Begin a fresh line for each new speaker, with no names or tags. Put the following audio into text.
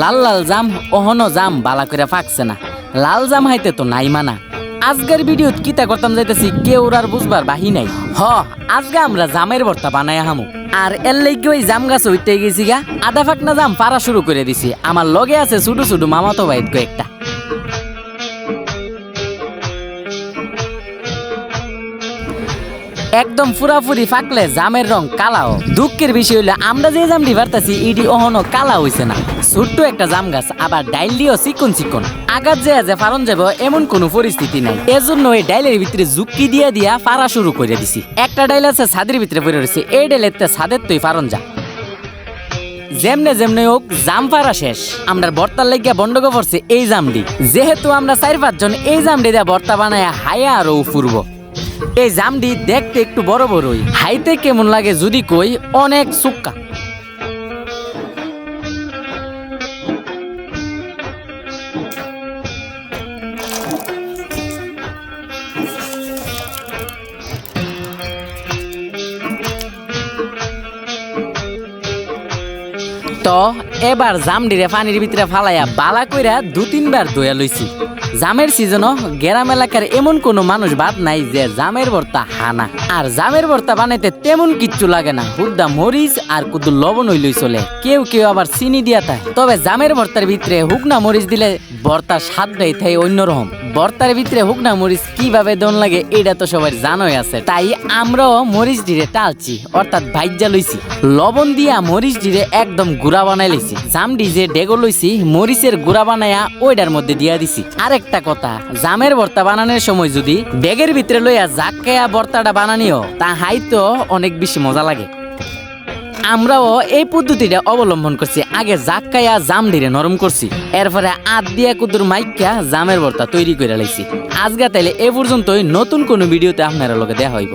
লাল লাল জাম, অহনো জাম, বালা করে ফাঁকছে না। লাল জাম হাইতে তো নাই মানা। আজকের ভিডিওত কিতা করতাম যাইতেছি, কেউ আর বুঝবার বাহি নাই। হ, আজকে আমরা জামের ভর্তা বানাই হামু আর এর লাইগে ওই জাম গাছ উঠতে গেছি গা, আধা ফাঁকনা জাম পারা শুরু করে দিছি। আমার লগে আছে ছোট ছোট মামাতো ভাইত কয়েকটা একদম ফুরাফুরি ফাকলে জামের রং কালাও। দুঃখের বিষয় হইল, আমরা যে জামটি পারতাছি, ইডি অহনো কালা হইছে না। ছোট্ট একটা জাম গাছ, আবার ডাইল দিও চিকন চিকন। আগাত যে যে ফারন যাব, এমন কোনো পরিস্থিতি নাই। এজন্য এই ডাইলের ভিতরে জুক্কি দিয়া দিয়া ফারা শুরু করে দিছি। একটা ডাইল আছে, ছাদের ভিতরে পড়ে রয়েছে। এই ডাইলের ছাদের তুই ফারন যা। যেমনে যেমনে হোক, জাম পারা শেষ। আমরা বর্তার লাগিয়া বন্ডগ পড়ছে এই জামডি যেহেতু আমরা চার পাঁচজন, এই জামডি দিয়া বর্তা বানায় হায়া আরও ফুরব। এই জামডি দেখতে একটু বড় বড়ই। হাইতে কেমন লাগে যদি কই, অনেক সুক্কা। তো, এবার জামডিরে পানির ভিতরে ফালাইয়া বালা কইরা দু তিনবার দইয়া লইছি। জামের সিজনও গ্রাম এলাকার এমন কোনো মানুষ বাদ নাই যে জামের ভর্তা হানা। আর জামের ভর্তা বানাইতে তেমন কিচ্ছু লাগে না। হুদ্দা মরিচ আর কুদু লবণ হইলই চলে। কেউ কেউ আবার চিনি দিয়া তাই তবে জামের ভর্তার ভিতরে হুকনা মরিচ দিলে ভর্তার স্বাদটাই তাই অন্যরকম। ভর্তার ভিতরে হুকনা মরিচ কীভাবে দন লাগে, এটা তো সবাই জানোই আছে। তাই আমরাও মরিচ ডিরে টালছি অর্থাৎ ভাইজা লইছি। লবণ দিয়া মরিচ ডিরে একদম গুড়া বানাই লইছি। জামডি যে ডেগো লইছি, মরিচের গুড়া বানায়া ওইটার মধ্যে দিয়া দিছি। আরেকটা কথা, জামের ভর্তা বানানোর সময় যদি ডেগের ভিতরে লইয়া জাক্কায়া ভর্তাটা বানানিও, তা হাইতো অনেক বেশি মজা লাগে। আমরাও এই পদ্ধতিটা অবলম্বন করছি, আগে জাক্কায়া জাম ধীরে নরম করছি, এরপরে আদ দিয়া কুদুর মাইকা জামের ভর্তা তৈরি করে লাইছি। আজগা তাইলে এ পর্যন্তই, নতুন কোনো ভিডিওতে আপনারা লগে দেয়া হইব।